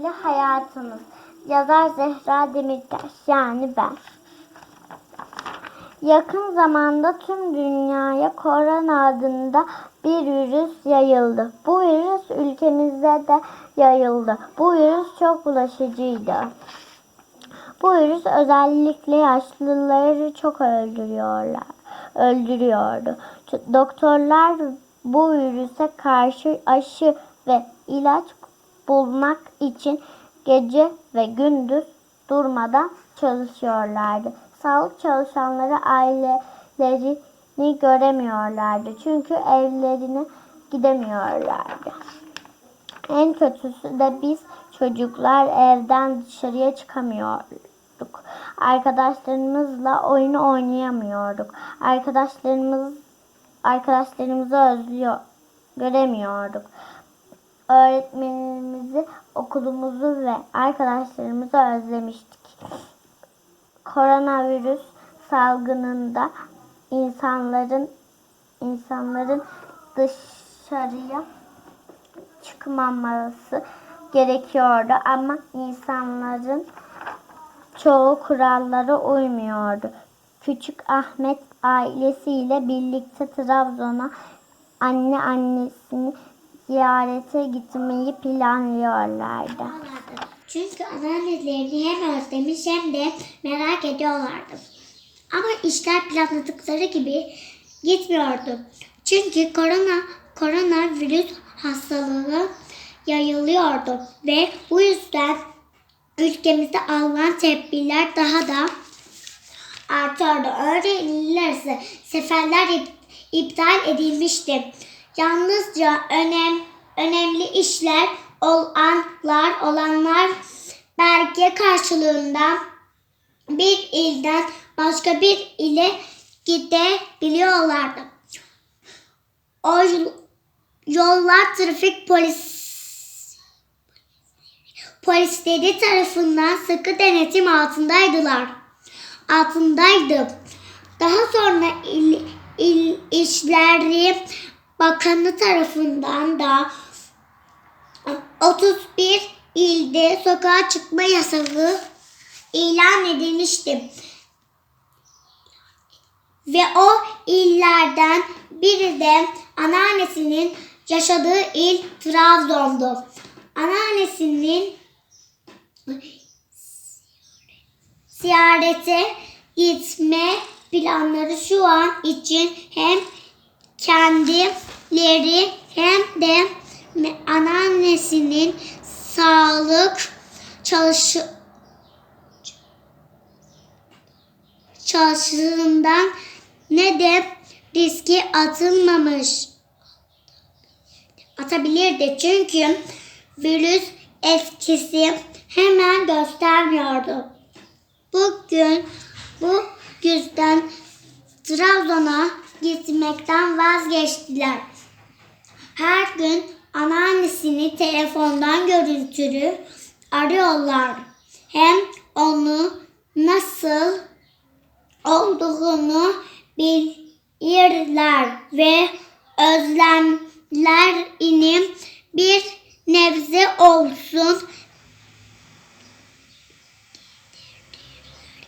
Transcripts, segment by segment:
sihirli hayatımız. Yazar Zehra Demirtaş yani ben. Yakın zamanda tüm dünyaya korona adında bir virüs yayıldı. Bu virüs ülkemizde de yayıldı. Bu virüs çok bulaşıcıydı. Bu virüs özellikle yaşlıları çok öldürüyorlar, öldürüyordu. Doktorlar bu virüse karşı aşı ve ilaç bulmak için gece ve gündüz durmadan çalışıyorlardı. Sağlık çalışanları ailelerini göremiyorlardı çünkü evlerine gidemiyorlardı. En kötüsü de biz çocuklar evden dışarıya çıkamıyorduk. Arkadaşlarımızla oyun oynayamıyorduk. Arkadaşlarımız arkadaşlarımızı özlüyor, göremiyorduk. Öğretmenimizi, okulumuzu ve arkadaşlarımızı özlemiştik. Koronavirüs salgınında insanların insanların dışarıya çıkmaması gerekiyordu ama insanların çoğu kurallara uymuyordu. Küçük Ahmet ailesiyle birlikte Trabzon'a anne annesini ziyarete gitmeyi planlıyorlardı. Çünkü anneannelerini hem özlemiş hem de merak ediyorlardı. Ama işler planladıkları gibi gitmiyordu. Çünkü korona koronavirüs hastalığı yayılıyordu ve bu yüzden ülkemizde alınan tedbirler daha da artıyordu. Örneğin ilerisi seferler ip- iptal edilmişti. Yalnızca önem, önemli işler olanlar olanlar belge karşılığında bir ilden başka bir ile gidebiliyorlardı. O yol- yollar trafik polis polisleri tarafından sıkı denetim altındaydılar. Altındaydı. Daha sonra il, il, İşleri Bakanı tarafından da 31 ilde sokağa çıkma yasağı ilan edilmişti. Ve o illerden biri de anneannesinin yaşadığı il Trabzon'du. Anneannesinin ziyarete gitme planları şu an için hem kendileri hem de anneannesinin sağlık çalışı çalıştığından ne de riski atılmamış atabilirdi çünkü virüs etkisi hemen göstermiyordu. Bugün bu yüzden Trabzon'a gitmekten vazgeçtiler. Her gün anneannesini telefondan görüntülü arıyorlar. Hem onu nasıl olduğunu bilirler ve özlemlerini bir nebze olsun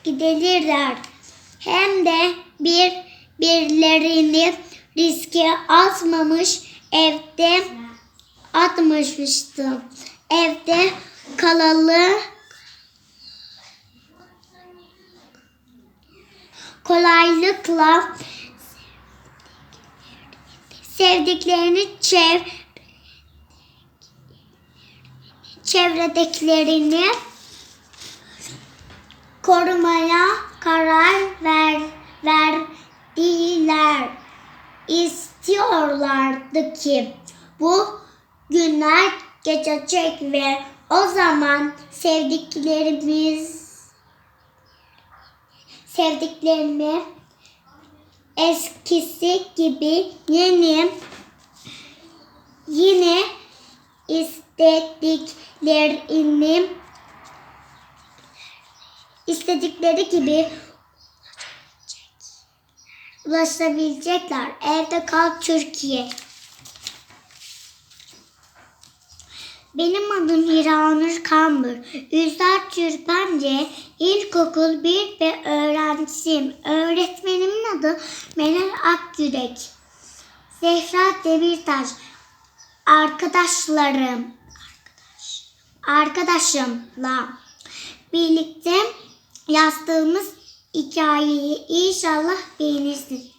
giderirler. Hem de bir birlerini riske atmamış evde atmıştı. Evde kalalı kolaylıkla sevdiklerini çev çevredekilerini korumaya karar ver, verdiler. İstiyorlardı ki bu günler geçecek ve o zaman sevdiklerimiz sevdiklerimi eskisi gibi yeni yine istediklerini istedikleri gibi ulaşabilecekler. Evde kal Türkiye. Benim adım Hiranur Kambur. Üzdar Türpence İlkokul 1 ve öğrencisiyim. Öğretmenimin adı Meral Akgürek. Zehra Demirtaş. Arkadaşlarım. Arkadaşımla birlikte yazdığımız hikayeyi inşallah beğenirsiniz.